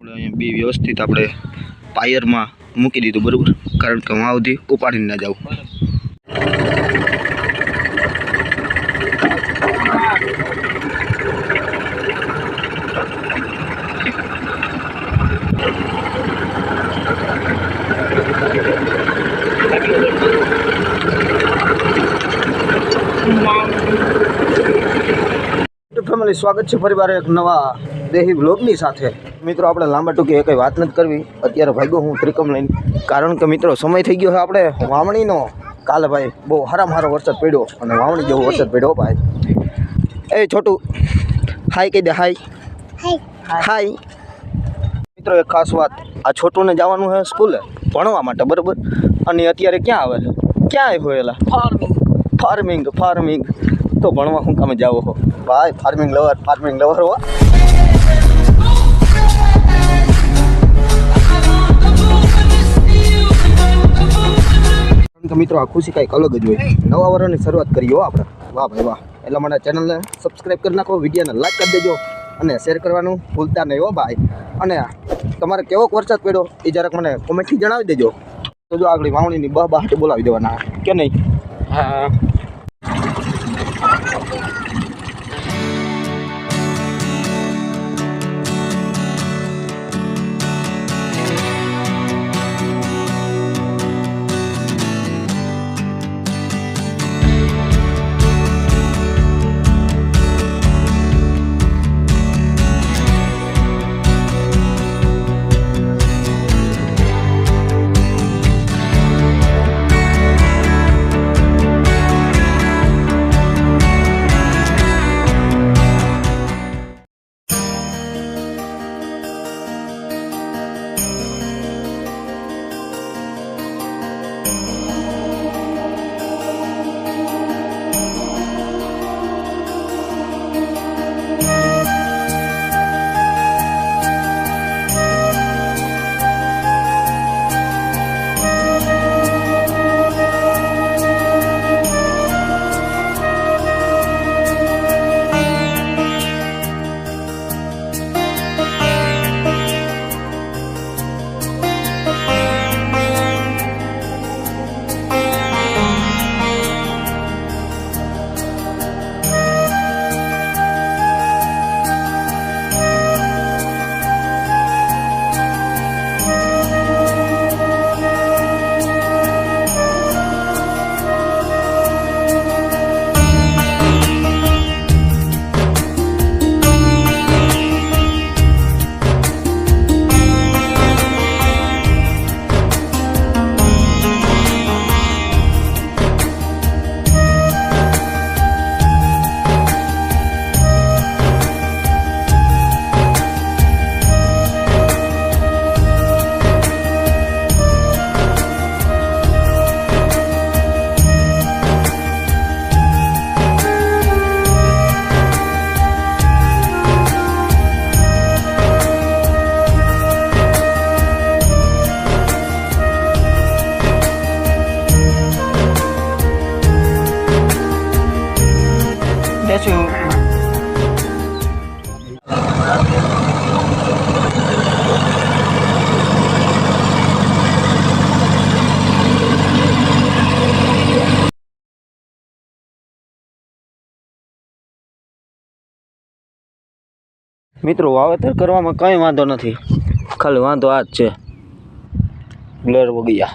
આપણે અહીંયા બી વ્યવસ્થિત આપણે પાયરમાં મૂકી દીધું, બરાબર? કારણ કે વાં સુધી ઉપાડીને ના જાવ ફેમિલી, સ્વાગત છે ફરીવાર એક નવા દેહી બ્લોગની સાથે. મિત્રો આપણે લાંબા ટૂંકી કંઈ વાત નથી કરવી. અત્યારે ભાગ્યો હું ત્રિકમ લઈને. કારણ કે મિત્રો સમય થઈ ગયો છે આપણે વાવણીનો. કાલે ભાઈ બહુ હારામાં હારો વરસાદ પડ્યો અને વાવણી જેવો વરસાદ પડ્યો ભાઈ. એ છોટું હાય કહી દે હાય. હાય. મિત્રો એક ખાસ વાત. આ છોટુને જવાનું છે સ્કૂલે ભણવા માટે બરાબર? અને અત્યારે ક્યાં આવે છે? ક્યાંય હોયેલા એલા? ફાર્મિંગ ફાર્મિંગ તો ભણવા શું કામે જાઓ હો ભાઈ ફાર્મિંગ લવર ફાર્મિંગ લવર હો. મિત્રો, આ ખુશી કાંઈક અલગ જ હોય. નવા વર્ષની શરૂઆત કરી હો આપણે. વાહ ભાઈ વાહ. એટલા માટે ચેનલને સબસ્ક્રાઈબ કરી નાખો, વિડીયોને લાઈક કરી દેજો અને શેર કરવાનું ભૂલતા નહીં હો ભાઈ. અને તમારે કેવો વરસાદ પડ્યો એ જરાક મને કોમેન્ટથી જણાવી દેજો. તો જો આગળ વાવણીની બહ બહાટ બોલાવી દેવાના. કે નહીં? હા. મિત્રો, વાવેતર કરવામાં કંઈ વાંધો નથી. ખાલી વાંધો આ જ છે. બ્લર વગિયા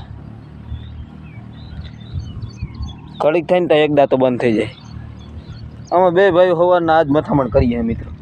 કડીક થઈને તો એક દાંતો બંધ થઈ જાય. અમે બે ભાઈ હોવાના આજ મથામણ કરીએ મિત્રો.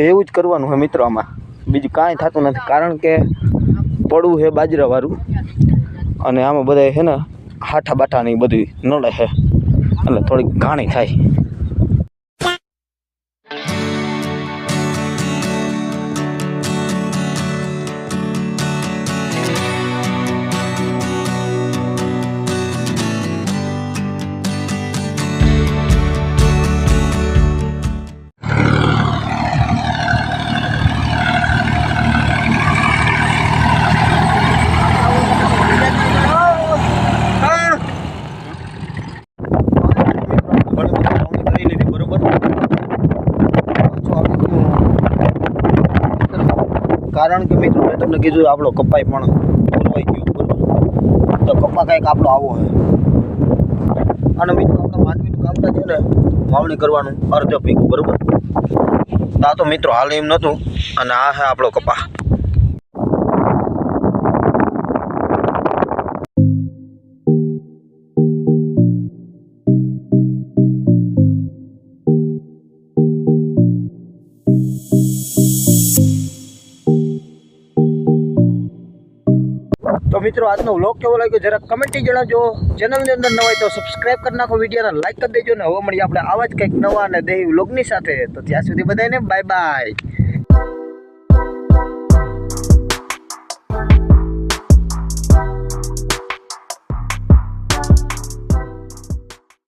એવું જ કરવાનું હોય મિત્રો આમાં. બીજું કાંઈ થતું નથી. કારણ કે પડવું છે બાજરાવાળું. અને આમાં બધા છે ને હાઠા બાઠા ને બધું નડે છે એટલે થોડીક ઘાણી થાય. કારણ કે મિત્રો, મેં તમને કીધું આપણો કપાઈ પણ પૂરવાઈ ગયો તો કપા કંઈક આપણો આવો છે અને મિત્રો, આપણે માંડવીનું કામકાજ છે ને, વાવણી કરવાનું અર્ધ પીકું બરાબર આ તો મિત્રો, હાલ એમ નહોતું, અને આ છે આપણો કપા. તો મિત્રો, આજનો વ્લોગ કેવો લાગ્યો? જરા કમેન્ટથી જણાવજો. ચેનલની અંદર નવા હોય તો સબસ્ક્રાઈબ કરી નાખો, વિડીયોને લાઈક કરી દેજો ને હવે મળીએ આપણે આવા જ કંઈક નવા અને દેહી વ્લોગની સાથે. તો ત્યાં સુધી બધાને બાય બાય